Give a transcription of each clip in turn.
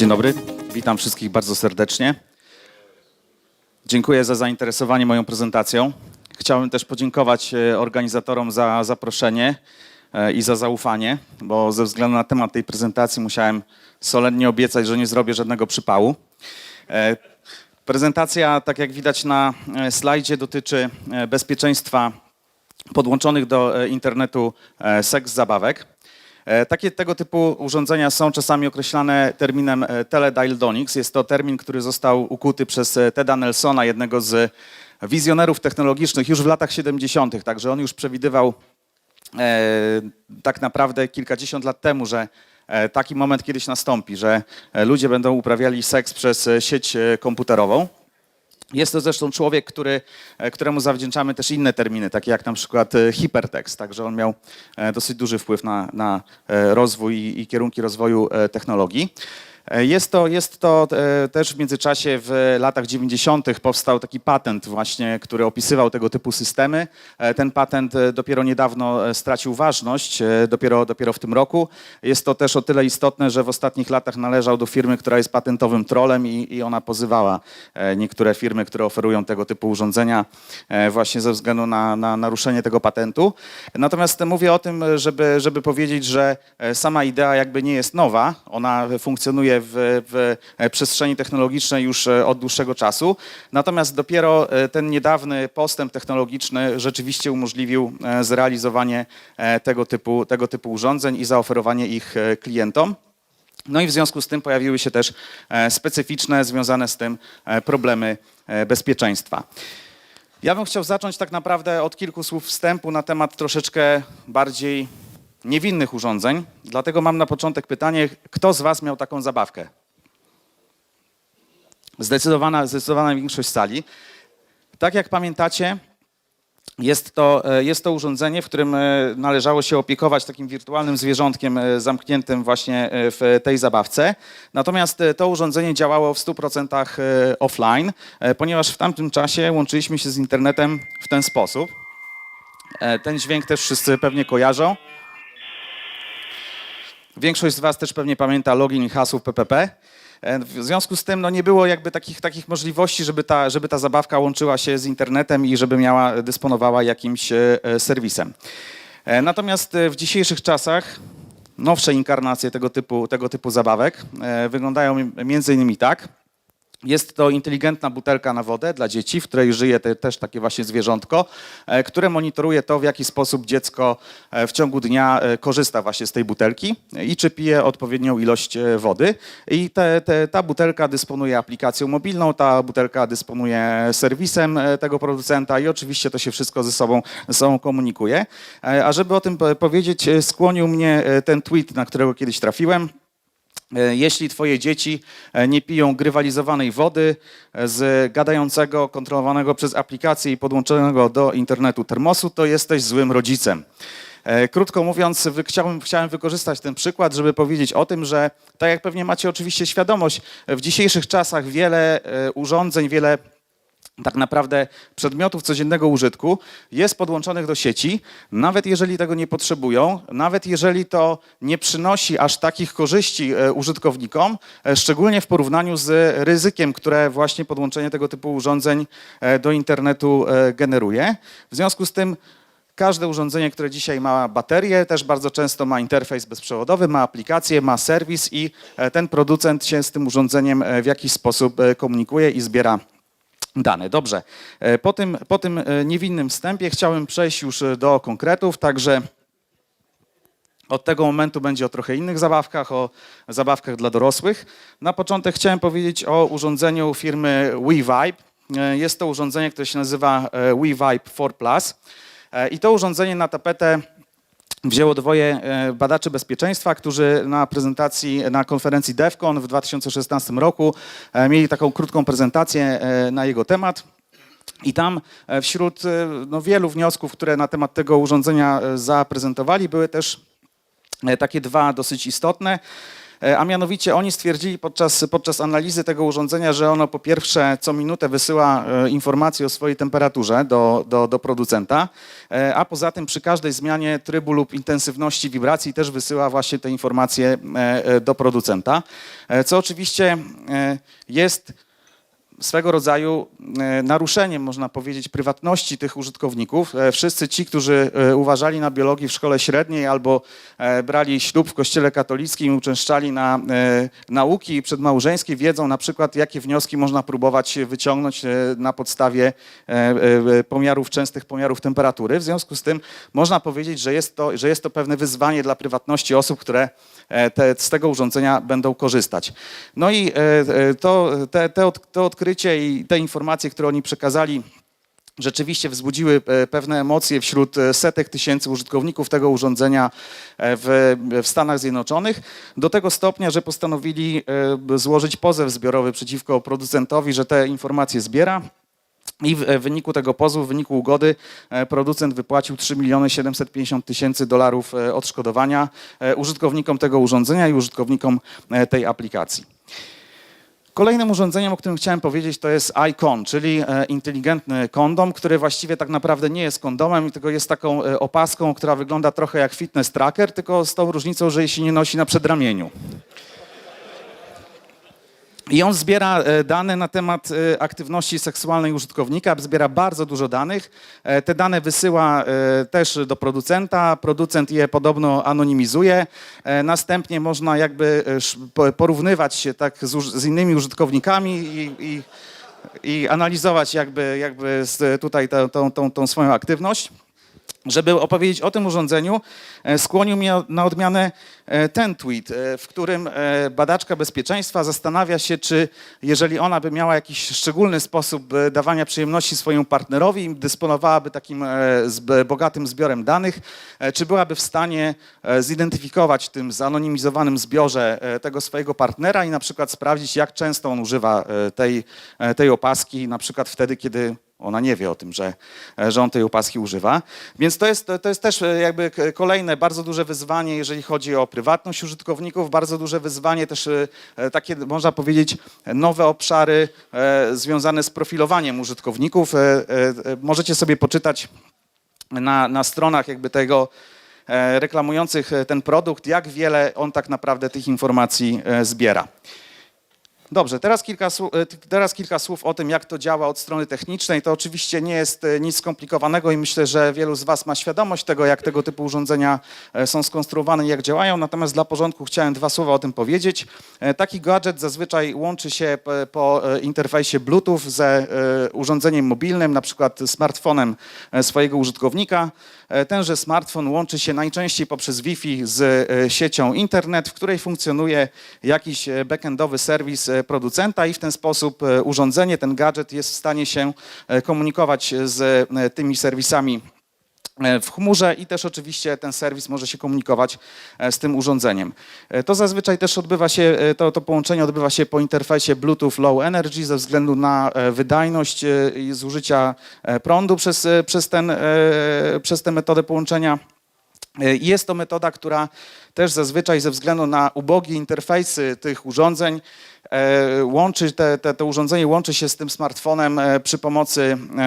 Dzień dobry, witam wszystkich bardzo serdecznie. Dziękuję za zainteresowanie moją prezentacją. Chciałbym też podziękować e, organizatorom za zaproszenie e, i za zaufanie, bo ze względu na temat tej prezentacji musiałem solennie obiecać, że nie zrobię żadnego przypału. E, Prezentacja, tak jak widać na slajdzie, dotyczy bezpieczeństwa podłączonych do internetu seks zabawek. E, Takie tego typu urządzenia są czasami określane terminem e, teledildonics. Jest to termin, który został ukuty przez e, Teda Nelsona, jednego z wizjonerów technologicznych już w latach 70., także on już przewidywał tak naprawdę kilkadziesiąt lat temu, że taki moment kiedyś nastąpi, że ludzie będą uprawiali seks przez sieć komputerową. Jest to zresztą człowiek, który, e, któremu zawdzięczamy też inne terminy, takie jak na przykład e, hipertekst, także on miał e, dosyć duży wpływ na, na rozwój i, kierunki rozwoju technologii. E, Jest to, jest to e, też w międzyczasie w latach 90. powstał taki patent właśnie, który opisywał tego typu systemy. E, Ten patent dopiero niedawno stracił ważność, dopiero, dopiero w tym roku. Jest to też o tyle istotne, że w ostatnich latach należał do firmy, która jest patentowym trolem i, i ona pozywała niektóre firmy, które oferują tego typu urządzenia właśnie ze względu na, na naruszenie tego patentu. Natomiast mówię o tym, żeby, żeby powiedzieć, że sama idea jakby nie jest nowa. Ona funkcjonuje w, w e, przestrzeni technologicznej już e, od dłuższego czasu. Natomiast dopiero e, ten niedawny postęp technologiczny rzeczywiście umożliwił zrealizowanie tego typu, tego typu urządzeń i zaoferowanie ich klientom. No i w związku z tym pojawiły się też specyficzne, związane z tym problemy bezpieczeństwa. Ja bym chciał zacząć tak naprawdę od kilku słów wstępu na temat troszeczkę bardziej niewinnych urządzeń. Dlatego mam na początek pytanie, kto z Was miał taką zabawkę? Zdecydowana, zdecydowana większość sali. Tak jak pamiętacie, jest to, e, jest to urządzenie, w którym e, należało się opiekować takim wirtualnym zwierzątkiem e, zamkniętym właśnie w tej zabawce. Natomiast to urządzenie działało w 100% e, offline, ponieważ w tamtym czasie łączyliśmy się z internetem w ten sposób. Ten dźwięk też wszyscy pewnie kojarzą. Większość z Was też pewnie pamięta login i hasło PPP. E, W związku z tym no, nie było jakby takich, takich możliwości, żeby ta, żeby ta zabawka łączyła się z internetem i żeby miała, dysponowała jakimś e, e, serwisem. E, Natomiast e, w dzisiejszych czasach nowsze inkarnacje tego typu, tego typu zabawek e, wyglądają między innymi tak. Jest to inteligentna butelka na wodę dla dzieci, w której żyje te, też takie właśnie zwierzątko, e, które monitoruje to, w jaki sposób dziecko e, w ciągu dnia e, korzysta właśnie z tej butelki i czy pije odpowiednią ilość wody. I te, te, ta butelka dysponuje aplikacją mobilną, ta butelka dysponuje serwisem tego producenta i oczywiście to się wszystko ze sobą, ze sobą komunikuje. A żeby o tym po- powiedzieć, skłonił mnie ten tweet, na którego kiedyś trafiłem. E, Jeśli twoje dzieci e, nie piją grywalizowanej wody e, z gadającego, kontrolowanego przez aplikację i podłączonego do internetu termosu, to jesteś złym rodzicem. Krótko mówiąc, chciałem, chciałem wykorzystać ten przykład, żeby powiedzieć o tym, że tak jak pewnie macie oczywiście świadomość, w dzisiejszych czasach wiele urządzeń, wiele tak naprawdę przedmiotów codziennego użytku jest podłączonych do sieci, nawet jeżeli tego nie potrzebują, nawet jeżeli to nie przynosi aż takich korzyści e, użytkownikom, e, szczególnie w porównaniu z ryzykiem, które właśnie podłączenie tego typu urządzeń e, do internetu generuje. W związku z tym Każde urządzenie, które dzisiaj ma baterię, też bardzo często ma interfejs bezprzewodowy, ma aplikację, ma serwis i ten producent się z tym urządzeniem w jakiś sposób komunikuje i zbiera dane. Dobrze. E, Po tym, po tym e, niewinnym wstępie chciałem przejść już e, do konkretów, także od tego momentu będzie o trochę innych zabawkach, o zabawkach dla dorosłych. Na początek chciałem powiedzieć o urządzeniu firmy WeVibe. Jest to urządzenie, które się nazywa WeVibe 4 Plus. I to urządzenie na tapetę wzięło dwoje e, badaczy bezpieczeństwa, którzy na prezentacji, na konferencji DEFCON w 2016 roku e, mieli taką krótką prezentację e, na jego temat. I tam wśród no, wielu wniosków, które na temat tego urządzenia zaprezentowali, były też takie dwa dosyć istotne. E, A mianowicie oni stwierdzili podczas, podczas analizy tego urządzenia, że ono po pierwsze co minutę wysyła e, informacje o swojej temperaturze do, do, do producenta, e, a poza tym przy każdej zmianie trybu lub intensywności wibracji też wysyła właśnie te informacje do producenta, co oczywiście jest swego rodzaju e, naruszeniem, można powiedzieć, prywatności tych użytkowników. E, Wszyscy ci, którzy e, uważali na biologii w szkole średniej albo brali ślub w kościele katolickim uczęszczali na nauki przedmałżeńskie, wiedzą na przykład, jakie wnioski można próbować wyciągnąć na podstawie pomiarów, częstych pomiarów temperatury. W związku z tym można powiedzieć, że jest to, że jest to pewne wyzwanie dla prywatności osób, które te, z tego urządzenia będą korzystać. No i e, e, to, te, te, od, to odkrycie i te informacje, które oni przekazali, rzeczywiście wzbudziły e, pewne emocje wśród e, setek tysięcy użytkowników tego urządzenia e, w, w Stanach Zjednoczonych, do tego stopnia, że postanowili e, złożyć pozew zbiorowy przeciwko producentowi, że te informacje zbiera. I w w wyniku tego pozwu, w wyniku ugody, e, producent wypłacił 3 miliony 750 tysięcy dolarów e, odszkodowania e, użytkownikom tego urządzenia i użytkownikom e, tej aplikacji. Kolejnym urządzeniem, o którym chciałem powiedzieć, to jest iCon, czyli e, inteligentny kondom, który właściwie tak naprawdę nie jest kondomem, tylko jest taką e, opaską, która wygląda trochę jak fitness tracker, tylko z tą różnicą, że jej się nie nosi na przedramieniu. I on zbiera e, dane na temat e, aktywności seksualnej użytkownika, zbiera bardzo dużo danych. E, Te dane wysyła też do producenta, producent je podobno anonimizuje. Następnie można jakby porównywać się tak z, innymi użytkownikami i, i, i analizować jakby, jakby tutaj tą, tą, tą swoją aktywność. Żeby opowiedzieć o tym urządzeniu, e, skłonił mnie na odmianę e, ten tweet, e, w którym badaczka bezpieczeństwa zastanawia się, czy jeżeli ona by miała jakiś szczególny sposób dawania przyjemności swojemu partnerowi i dysponowałaby takim bogatym zbiorem danych, czy byłaby w stanie zidentyfikować w tym zanonimizowanym zbiorze tego swojego partnera i na przykład sprawdzić, jak często on używa tej, tej opaski, na przykład wtedy, kiedy ona nie wie o tym, że, że on tej opaski używa. Więc to jest, to jest też e, jakby kolejne bardzo duże wyzwanie, jeżeli chodzi o prywatność użytkowników, bardzo duże wyzwanie też e, e, takie, można powiedzieć, nowe obszary e, związane z profilowaniem użytkowników. E, e, e, Możecie sobie poczytać na, na stronach jakby tego e, reklamujących e, ten produkt, jak wiele on tak naprawdę tych informacji e, zbiera. Dobrze, teraz kilka, e, teraz kilka słów o tym, jak to działa od strony technicznej. To oczywiście nie jest e, nic skomplikowanego i myślę, że wielu z Was ma świadomość tego, jak tego typu urządzenia e, są skonstruowane i jak działają. Natomiast dla porządku chciałem dwa słowa o tym powiedzieć. Taki gadżet zazwyczaj łączy się po interfejsie Bluetooth ze urządzeniem mobilnym, na przykład smartfonem swojego użytkownika. Tenże smartfon łączy się najczęściej poprzez Wi-Fi z siecią internet, w której funkcjonuje jakiś backendowy serwis producenta i w ten sposób e, urządzenie, ten gadżet jest w stanie się e, komunikować z e, tymi serwisami w chmurze i też oczywiście ten serwis może się komunikować z tym urządzeniem. To zazwyczaj też odbywa się, to, to połączenie odbywa się po interfejsie Bluetooth Low Energy ze względu na wydajność i zużycia prądu przez, przez, ten, przez tę metodę połączenia. Jest to metoda, która też zazwyczaj ze względu na ubogie interfejsy tych urządzeń łączy te, te, to urządzenie łączy się z tym smartfonem e, przy pomocy e,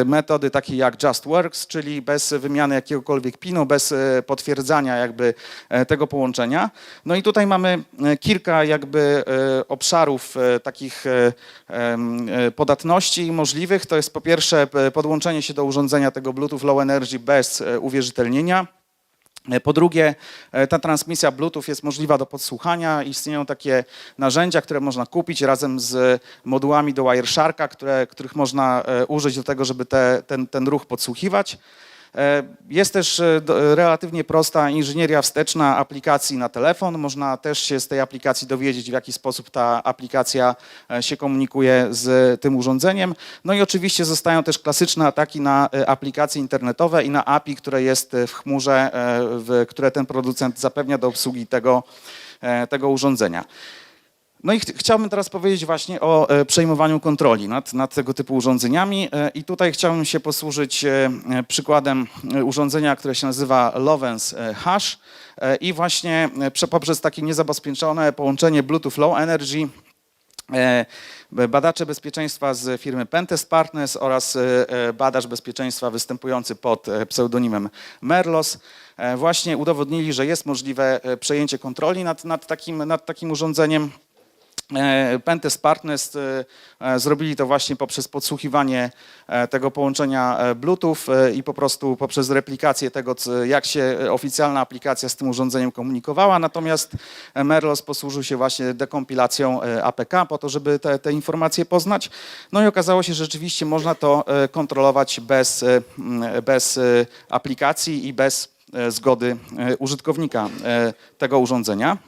e, metody takiej jak Just Works, czyli bez wymiany jakiegokolwiek pinu, bez e, potwierdzania jakby e, tego połączenia. No i tutaj mamy e, kilka jakby e, obszarów e, takich e, e, podatności możliwych. To jest po pierwsze podłączenie się do urządzenia tego Bluetooth Low Energy bez e, uwierzytelnienia. E, Po drugie, e, ta transmisja Bluetooth jest możliwa do podsłuchania. Istnieją takie narzędzia, które można kupić razem z modułami do Wiresharka, które, których można e, użyć do tego, żeby te, ten, ten ruch podsłuchiwać. E, Jest też e, relatywnie prosta inżynieria wsteczna aplikacji na telefon. Można też się z tej aplikacji dowiedzieć, w jaki sposób ta aplikacja e, się komunikuje z tym urządzeniem. No i oczywiście zostają też klasyczne ataki na aplikacje internetowe i na API, które jest w chmurze, które ten producent zapewnia do obsługi tego, tego urządzenia. No i ch chciałbym teraz powiedzieć właśnie o e, przejmowaniu kontroli nad, nad tego typu urządzeniami e, i tutaj chciałbym się posłużyć e, e, przykładem e, urządzenia, które się nazywa Lovens e, Hash e, i właśnie e, prze- poprzez takie niezabezpieczone połączenie Bluetooth Low Energy Badacze bezpieczeństwa z firmy Pentest Partners oraz badacz bezpieczeństwa występujący pod pseudonimem Merlos właśnie udowodnili, że jest możliwe przejęcie kontroli nad, nad, takim, nad takim urządzeniem. E, Pentest Partners e, e, zrobili to właśnie poprzez podsłuchiwanie tego połączenia Bluetooth i po prostu poprzez replikację tego, jak się oficjalna aplikacja z tym urządzeniem komunikowała. Natomiast Merlos posłużył się właśnie dekompilacją APK po to, żeby te, te informacje poznać. No i okazało się, że rzeczywiście można to kontrolować bez, bez aplikacji i bez zgody użytkownika tego urządzenia.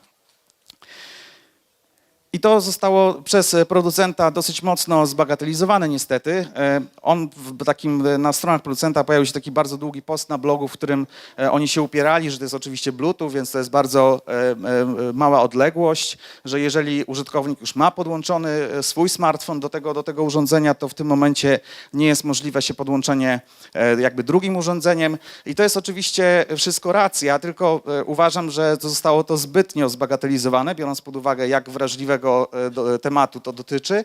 I to zostało przez producenta dosyć mocno zbagatelizowane niestety. E, On w takim, e, na stronach producenta pojawił się taki bardzo długi post na blogu, w którym e, oni się upierali, że to jest oczywiście Bluetooth, więc to jest bardzo e, e, mała odległość, że jeżeli użytkownik już ma podłączony e, swój smartfon do tego, do tego urządzenia, to w tym momencie nie jest możliwe się podłączenie e, jakby drugim urządzeniem. I to jest oczywiście wszystko racja, tylko e, uważam, że zostało to zbytnio zbagatelizowane, biorąc pod uwagę, jak wrażliwego e, do, tematu to dotyczy.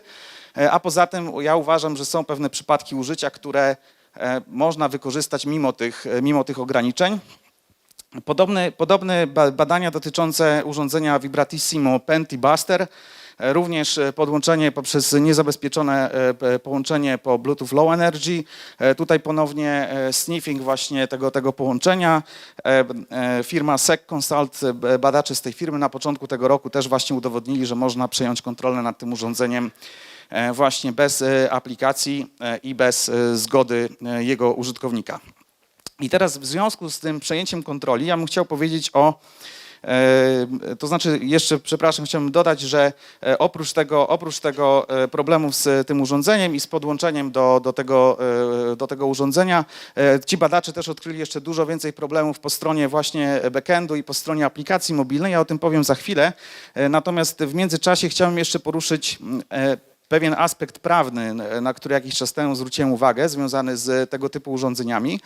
E, A poza tym ja uważam, że są pewne przypadki użycia, które e, można wykorzystać mimo tych, e, mimo tych ograniczeń. Podobne, podobne ba- badania dotyczące urządzenia Vibratissimo Penti Buster, e, również e, podłączenie poprzez niezabezpieczone e, połączenie po Bluetooth Low Energy. E, Tutaj ponownie e, sniffing właśnie tego, tego połączenia. E, e, Firma Sec Consult, e, badacze z tej firmy na początku tego roku też właśnie udowodnili, że można przejąć kontrolę nad tym urządzeniem e, właśnie bez e, aplikacji e, i bez e, zgody e, jego użytkownika. I teraz w związku z tym przejęciem kontroli, ja bym chciał powiedzieć o. e, To znaczy, jeszcze, przepraszam, chciałbym dodać, że e, oprócz tego, oprócz tego e, problemów z tym urządzeniem i z podłączeniem do, do, tego, do tego urządzenia, ci badacze też odkryli jeszcze dużo więcej problemów po stronie właśnie backendu i po stronie aplikacji mobilnej. Ja o tym powiem za chwilę. Natomiast w międzyczasie chciałbym jeszcze poruszyć pewien aspekt prawny, na który jakiś czas temu zwróciłem uwagę, związany z tego typu urządzeniami.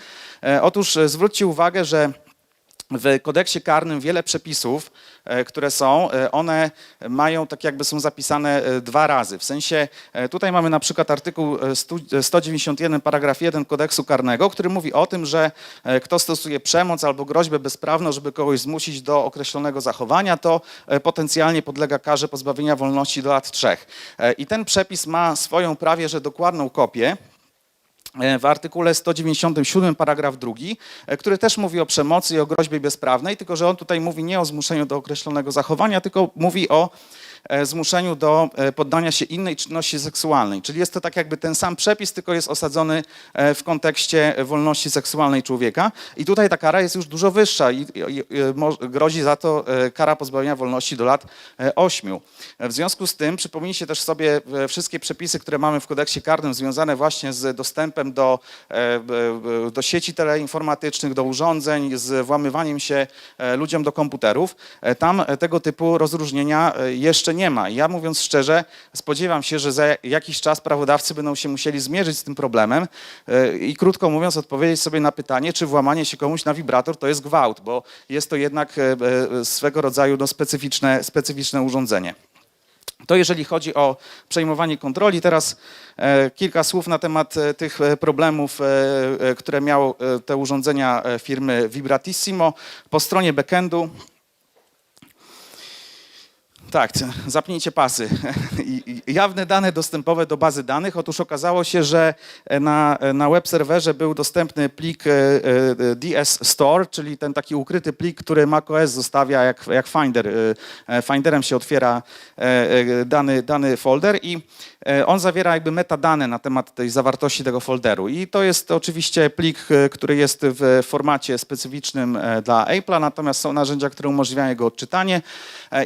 Otóż zwróćcie uwagę, że w kodeksie karnym wiele przepisów, e, które są, e, one mają tak jakby są zapisane e, dwa razy. W sensie tutaj mamy na przykład artykuł e, stu- e, 191 paragraf 1 kodeksu karnego, który mówi o tym, że kto stosuje przemoc albo groźbę bezprawną, żeby kogoś zmusić do określonego zachowania, to potencjalnie podlega karze pozbawienia wolności do lat trzech. I ten przepis ma swoją prawie że dokładną kopię w artykule 197 paragraf drugi, e, który też mówi o przemocy i o groźbie bezprawnej, tylko że on tutaj mówi nie o zmuszeniu do określonego zachowania, tylko mówi o e, zmuszeniu do e, poddania się innej czynności seksualnej. Czyli jest to tak jakby ten sam przepis, tylko jest osadzony e, w kontekście wolności seksualnej człowieka. I tutaj ta kara jest już dużo wyższa i, grozi za to e, kara pozbawienia wolności do lat e, ośmiu. W związku z tym przypomnijcie też sobie e, wszystkie przepisy, które mamy w kodeksie karnym związane właśnie z dostępem do, e, e, do sieci teleinformatycznych, do urządzeń, z włamywaniem się e, ludziom do komputerów. E, Tam e, tego typu rozróżnienia e, jeszcze nie ma. Ja mówiąc szczerze, spodziewam się, że za jakiś czas prawodawcy będą się musieli zmierzyć z tym problemem e, i krótko mówiąc odpowiedzieć sobie na pytanie, czy włamanie się komuś na wibrator to jest gwałt, bo jest to jednak e, e, swego rodzaju no, specyficzne, specyficzne urządzenie. To jeżeli chodzi o przejmowanie kontroli. Teraz kilka słów na temat tych problemów, które miały e, te urządzenia firmy Vibratissimo. Po stronie backendu tak, zapnijcie pasy. Jawne dane dostępowe do bazy danych. Otóż okazało się, że na, na web serwerze był dostępny plik e, e, DS Store, czyli ten taki ukryty plik, który macOS zostawia jak, jak Finder. E, Finderem się otwiera dany, dany folder i on zawiera jakby metadane na temat tej zawartości tego folderu. I to jest oczywiście plik, który jest w formacie specyficznym dla Apple'a, natomiast są narzędzia, które umożliwiają jego odczytanie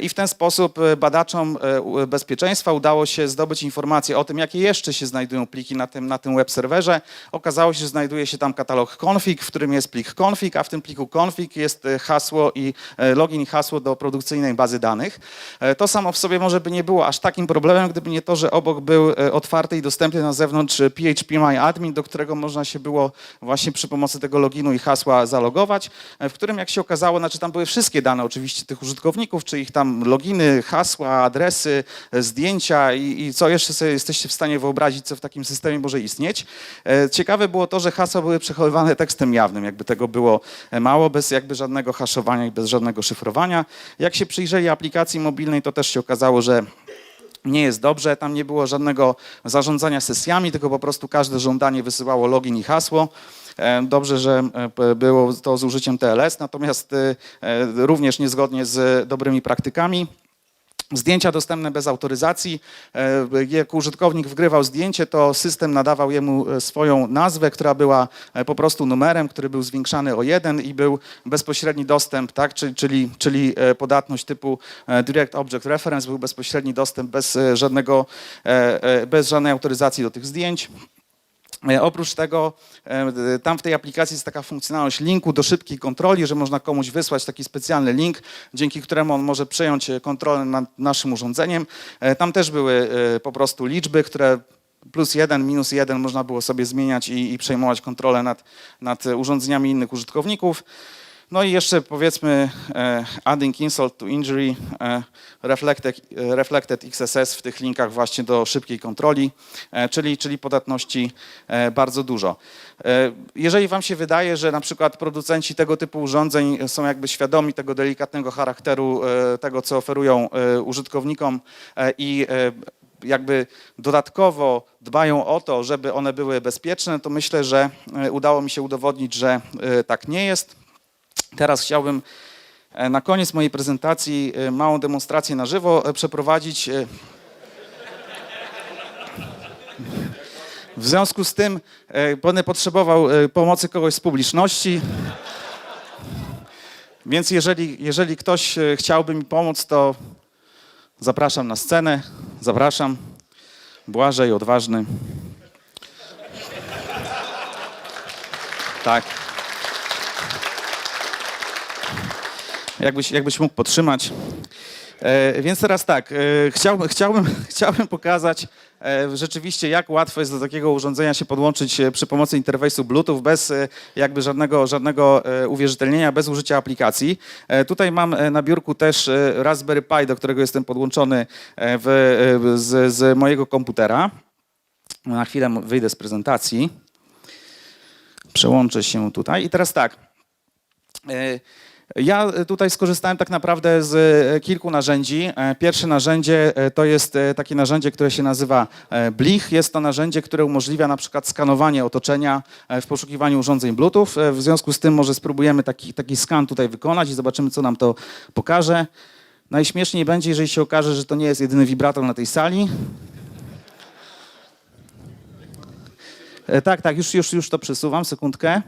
i w ten sposób e, badaczom e, u- bezpieczeństwa udało się zdobyć informacje o tym, jakie jeszcze się znajdują pliki na tym, na tym web serwerze. Okazało się, że znajduje się tam katalog config, w którym jest plik config, a w tym pliku config jest e, hasło i e, login i hasło do produkcyjnej bazy danych. E, To samo w sobie może by nie było aż takim problemem, gdyby nie to, że obok był e, otwarty i dostępny na zewnątrz e, phpMyAdmin, do którego można się było właśnie przy pomocy tego loginu i hasła zalogować, e, w którym jak się okazało, znaczy tam były wszystkie dane oczywiście tych użytkowników, czy ich tam loginy, hasła, adresy, zdjęcia i, i co jeszcze sobie jesteście w stanie wyobrazić, co w takim systemie może istnieć. E, Ciekawe było to, że hasła były przechowywane tekstem jawnym, jakby tego było e, mało, bez jakby żadnego haszowania i bez żadnego szyfrowania. Jak się przyjrzeli aplikacji mobilnej, to też się okazało, że nie jest dobrze. Tam nie było żadnego zarządzania sesjami, tylko po prostu każde żądanie wysyłało login i hasło. E, Dobrze, że było to z użyciem TLS, natomiast również niezgodnie z dobrymi praktykami. Zdjęcia dostępne bez autoryzacji. E, Jak użytkownik wgrywał zdjęcie, to system nadawał jemu e, swoją nazwę, która była e, po prostu numerem, który był zwiększany o jeden i był bezpośredni dostęp, tak? czyli, czyli, czyli podatność typu Direct Object Reference, był bezpośredni dostęp bez żadnego, bez żadnej autoryzacji do tych zdjęć. E, Oprócz tego e, tam w tej aplikacji jest taka funkcjonalność linku do szybkiej kontroli, że można komuś wysłać taki specjalny link, dzięki któremu on może przejąć e, kontrolę nad naszym urządzeniem. E, Tam też były e, po prostu liczby, które plus jeden, minus jeden można było sobie zmieniać i, i przejmować kontrolę nad, nad e, urządzeniami innych użytkowników. No i jeszcze powiedzmy e, adding insult to injury, e, reflected, e, reflected XSS w tych linkach właśnie do szybkiej kontroli, czyli, czyli podatności bardzo dużo. Jeżeli wam się wydaje, że na przykład producenci tego typu urządzeń są jakby świadomi tego delikatnego charakteru tego, co oferują użytkownikom i jakby dodatkowo dbają o to, żeby one były bezpieczne, to myślę, że udało mi się udowodnić, że tak nie jest. Teraz chciałbym e, na koniec mojej prezentacji e, małą demonstrację na żywo e, przeprowadzić. W związku z tym będę potrzebował pomocy kogoś z publiczności. Więc jeżeli, jeżeli ktoś chciałby mi pomóc, to zapraszam na scenę. Zapraszam. Błażej, odważny. Tak. Jakbyś, jakbyś mógł podtrzymać. E, więc teraz tak, e, chciałbym, chciałbym, chciałbym pokazać e, rzeczywiście, jak łatwo jest do takiego urządzenia się podłączyć e, przy pomocy interfejsu Bluetooth bez e, jakby żadnego, żadnego e, uwierzytelnienia, bez użycia aplikacji. E, tutaj mam e, na biurku też e, Raspberry Pi, do którego jestem podłączony e, w, e, z, z mojego komputera. Na chwilę wyjdę z prezentacji. Przełączę się tutaj. I teraz tak. E, Ja tutaj skorzystałem tak naprawdę z e, kilku narzędzi. E, Pierwsze narzędzie e, to jest e, takie narzędzie, które się nazywa e, Blich. Jest to narzędzie, które umożliwia na przykład skanowanie otoczenia e, w poszukiwaniu urządzeń Bluetooth. E, W związku z tym może spróbujemy taki, taki skan tutaj wykonać i zobaczymy, co nam to pokaże. Najśmieszniej będzie, jeżeli się okaże, że to nie jest jedyny wibrator na tej sali. E, Tak, tak, już, już, już to przesuwam, sekundkę.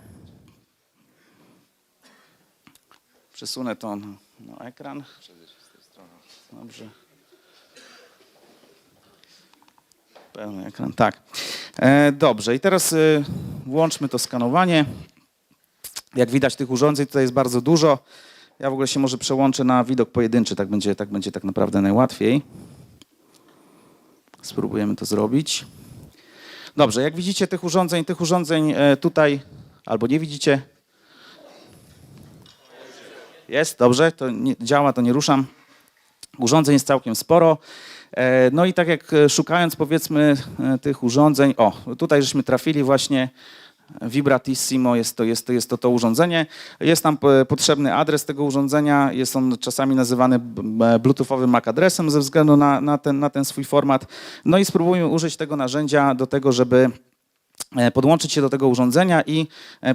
Przesunę to na, na ekran. Dobrze. Pełny ekran, tak. E, dobrze, i teraz e, włączmy to skanowanie. Jak widać, tych urządzeń tutaj jest bardzo dużo. Ja w ogóle się może przełączę na widok pojedynczy, tak będzie tak, będzie tak naprawdę najłatwiej. Spróbujemy to zrobić. Dobrze, jak widzicie tych urządzeń, tych urządzeń e, tutaj, albo nie widzicie, jest, dobrze, to nie, działa, to nie ruszam. Urządzeń jest całkiem sporo. E, No i tak jak e, szukając powiedzmy e, tych urządzeń, o, tutaj żeśmy trafili właśnie Vibratissimo, jest to, jest to, jest to to urządzenie. Jest tam potrzebny adres tego urządzenia, jest on czasami nazywany bluetoothowym MAC adresem ze względu na, na, ten, na ten swój format. No i spróbujmy użyć tego narzędzia do tego, żeby podłączyć się do tego urządzenia i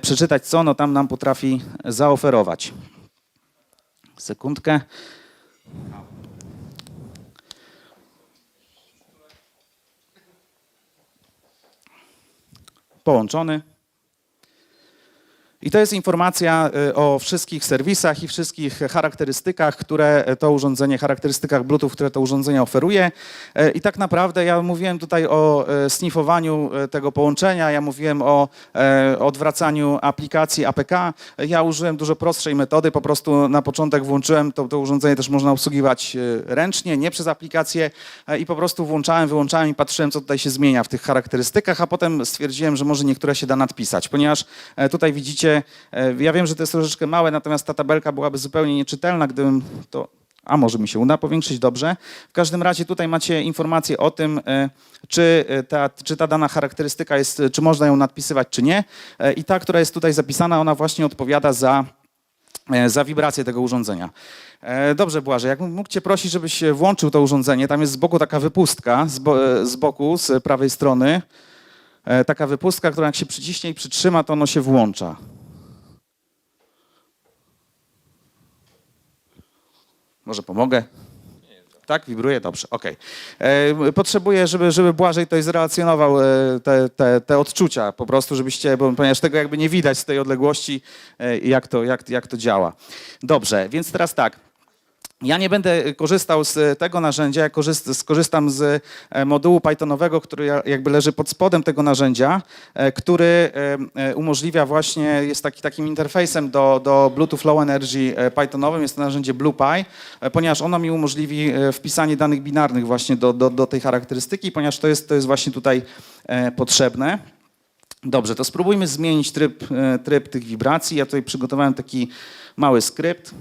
przeczytać, co ono tam nam potrafi zaoferować. Sekundkę. Połączony. I to jest informacja y, o wszystkich serwisach i wszystkich charakterystykach, które to urządzenie, charakterystykach Bluetooth, które to urządzenie oferuje. E, I tak naprawdę ja mówiłem tutaj o e, snifowaniu tego połączenia, ja mówiłem o odwracaniu aplikacji APK. Ja użyłem dużo prostszej metody, po prostu na początek włączyłem to, to urządzenie też można obsługiwać ręcznie, nie przez aplikację i po prostu włączałem, wyłączałem i patrzyłem, co tutaj się zmienia w tych charakterystykach, a potem stwierdziłem, że może niektóre się da nadpisać, ponieważ tutaj widzicie, e, ja wiem, że to jest troszeczkę małe, natomiast ta tabelka byłaby zupełnie nieczytelna, gdybym to a może mi się uda powiększyć, dobrze. W każdym razie tutaj macie informację o tym, e, czy e, ta, czy ta dana charakterystyka jest, czy można ją nadpisywać, czy nie. I ta, która jest tutaj zapisana, ona właśnie odpowiada za, za wibrację tego urządzenia. Dobrze, Błażej, jak mógł Cię prosić, żebyś włączył to urządzenie, tam jest z boku taka wypustka, z, bo, z boku, z prawej strony, taka wypustka, która jak się przyciśnie i przytrzyma, to ono się włącza. Może pomogę? Tak, wibruje? Dobrze, okej. E, Potrzebuję, żeby, żeby Błażej to zrelacjonował e, te, te, te odczucia po prostu, żebyście, bo, ponieważ tego jakby nie widać z tej odległości, e, jak to, jak, jak to działa. Dobrze, więc teraz tak. Ja nie będę korzystał z tego narzędzia, ja korzyst, skorzystam z e, modułu Pythonowego, który ja- jakby leży pod spodem tego narzędzia, e, który e, e, umożliwia właśnie, jest taki, takim interfejsem do, do Bluetooth Low Energy e, Pythonowym, jest to narzędzie BluePy, e, ponieważ ono mi umożliwi e, wpisanie danych binarnych właśnie do, do, do tej charakterystyki, ponieważ to jest, to jest właśnie tutaj e, potrzebne. Dobrze, to spróbujmy zmienić tryb, e, tryb tych wibracji. Ja tutaj przygotowałem taki mały skrypt.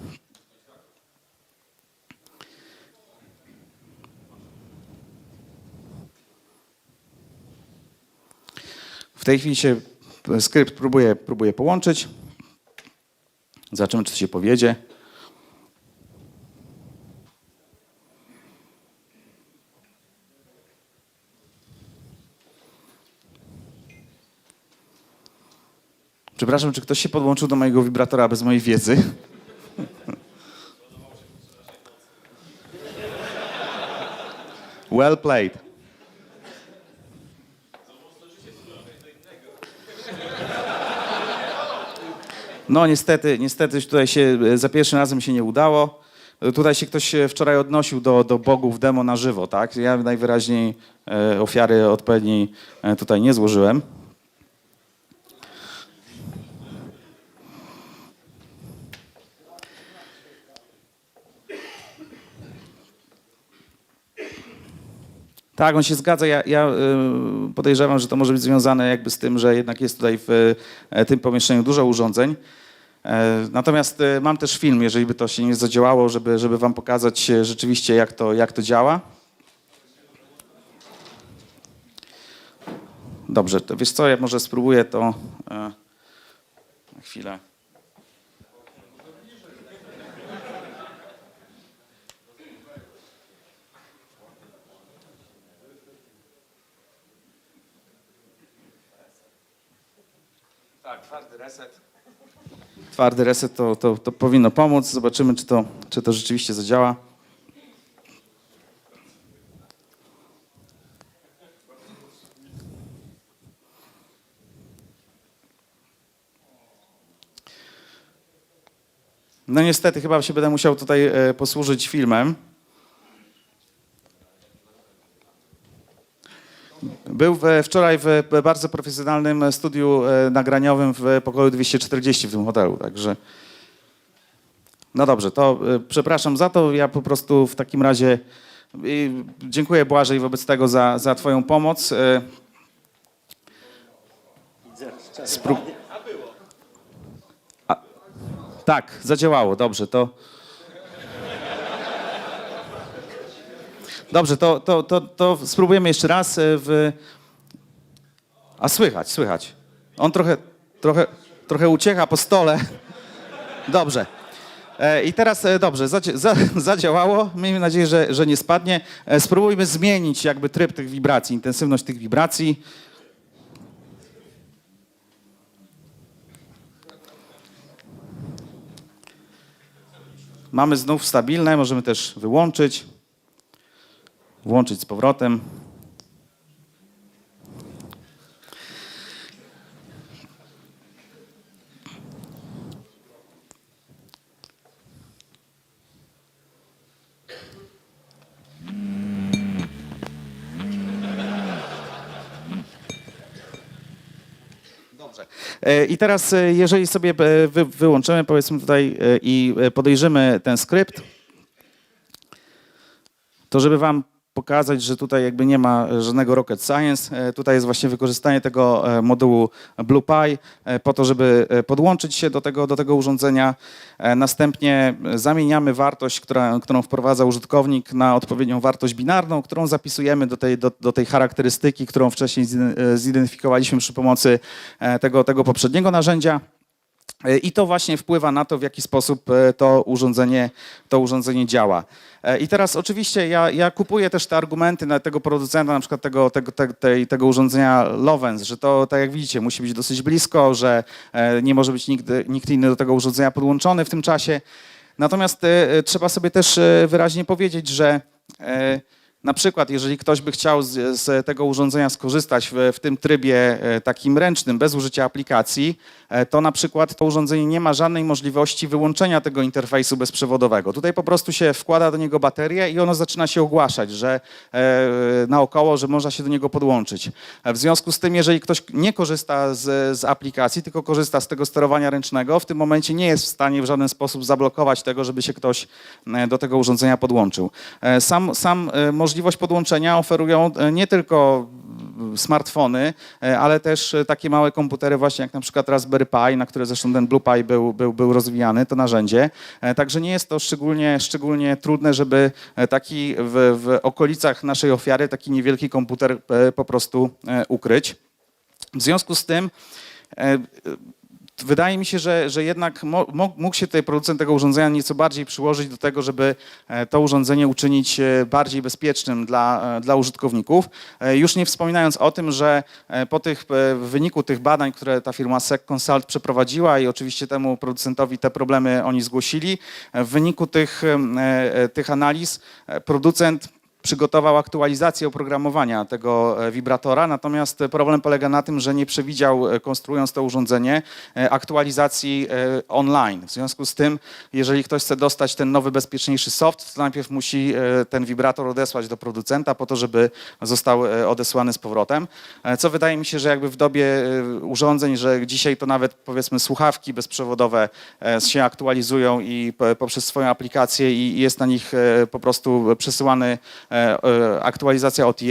W tej chwili się skrypt próbuje, próbuje połączyć. Zobaczymy, czy to się powiedzie. Przepraszam, czy ktoś się podłączył do mojego wibratora bez mojej wiedzy? Well played. No niestety, niestety tutaj się e, za pierwszym razem się nie udało. Tutaj się ktoś e, wczoraj odnosił do, do bogów demo na żywo, tak? Ja najwyraźniej e, ofiary odpowiedniej tutaj nie złożyłem. Tak, on się zgadza. Ja, ja podejrzewam, że to może być związane jakby z tym, że jednak jest tutaj w tym pomieszczeniu dużo urządzeń. E, Natomiast e, mam też film, jeżeli by to się nie zadziałało, żeby, żeby wam pokazać e, rzeczywiście, jak to, jak to działa. Dobrze, to wiesz co, ja może spróbuję to na chwilę. Tak, twardy reset. Twardy reset to, to, to powinno pomóc. Zobaczymy, czy to, czy to rzeczywiście zadziała. No niestety, chyba się będę musiał tutaj e, posłużyć filmem. Był wczoraj w bardzo profesjonalnym studiu e, nagraniowym w pokoju 240 w tym hotelu, także... No dobrze, to e, przepraszam za to. Ja po prostu w takim razie i dziękuję Błażej wobec tego za, za twoją pomoc. E, Spró- A, tak, zadziałało, dobrze, to... Dobrze, to, to, to, to spróbujemy jeszcze raz e, w... A słychać, słychać. On trochę, trochę, trochę ucieka po stole. Dobrze. E, I teraz e, dobrze, zadziałało. Miejmy nadzieję, że, że nie spadnie. Spróbujmy zmienić jakby tryb tych wibracji, intensywność tych wibracji. Mamy znów stabilne, możemy też wyłączyć, włączyć z powrotem. E, I teraz, e, jeżeli sobie e, wyłączymy, powiedzmy tutaj i podejrzymy ten skrypt, to żeby wam pokazać, że tutaj jakby nie ma żadnego rocket science, e, tutaj jest właśnie wykorzystanie tego e, modułu BluePy e, po to, żeby podłączyć się do tego, do tego urządzenia. Następnie zamieniamy wartość, która, którą wprowadza użytkownik na odpowiednią wartość binarną, którą zapisujemy do tej, do, do tej charakterystyki, którą wcześniej zide- zidentyfikowaliśmy przy pomocy tego, tego poprzedniego narzędzia. E, I to właśnie wpływa na to, w jaki sposób e, to urządzenie, to urządzenie działa. E, I teraz oczywiście ja, ja kupuję też te argumenty na tego producenta, na przykład tego, tego, te, tego urządzenia Lovens, że to, tak jak widzicie, musi być dosyć blisko, że nie może być nikt inny do tego urządzenia podłączony w tym czasie. Natomiast trzeba sobie też wyraźnie powiedzieć, że na przykład, jeżeli ktoś by chciał z, z tego urządzenia skorzystać w, w tym trybie e, takim ręcznym, bez użycia aplikacji, e, to na przykład to urządzenie nie ma żadnej możliwości wyłączenia tego interfejsu bezprzewodowego. Tutaj po prostu się wkłada do niego baterię i ono zaczyna się ogłaszać, że e, naokoło, że można się do niego podłączyć. E, W związku z tym, jeżeli ktoś nie korzysta z, z aplikacji, tylko korzysta z tego sterowania ręcznego, w tym momencie nie jest w stanie w żaden sposób zablokować tego, żeby się ktoś do tego urządzenia podłączył. Sam, sam e, możliwość podłączenia oferują e, nie tylko mm, smartfony, e, ale też e, takie małe komputery właśnie jak na przykład Raspberry Pi, na które zresztą ten Blue Pi był, był, był rozwijany, to narzędzie. Także nie jest to szczególnie, szczególnie trudne, żeby taki w, w okolicach naszej ofiary taki niewielki komputer po prostu ukryć. W związku z tym wydaje mi się, że, że jednak mógł się tutaj producent tego urządzenia nieco bardziej przyłożyć do tego, żeby e, to urządzenie uczynić e, bardziej bezpiecznym dla, e, dla użytkowników. Już nie wspominając o tym, że po tych, w wyniku tych badań, które ta firma Sec Consult przeprowadziła i oczywiście temu producentowi te problemy oni zgłosili, w wyniku tych, tych analiz producent przygotował aktualizację oprogramowania tego e, wibratora, natomiast problem polega na tym, że nie przewidział, e, konstruując to urządzenie, e, aktualizacji online. W związku z tym, jeżeli ktoś chce dostać ten nowy, bezpieczniejszy soft, to najpierw musi ten wibrator odesłać do producenta po to, żeby został odesłany z powrotem. Co wydaje mi się, że jakby w dobie urządzeń, że dzisiaj to nawet powiedzmy słuchawki bezprzewodowe się aktualizują i po- poprzez swoją aplikację i jest na nich po prostu przesyłany aktualizacja OTA.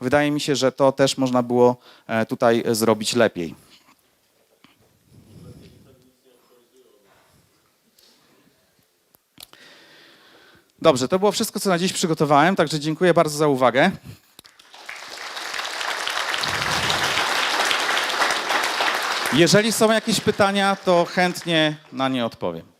Wydaje mi się, że to też można było e, tutaj e, zrobić lepiej. Dobrze, to było wszystko, co na dziś przygotowałem, także dziękuję bardzo za uwagę. Jeżeli są jakieś pytania, to chętnie na nie odpowiem.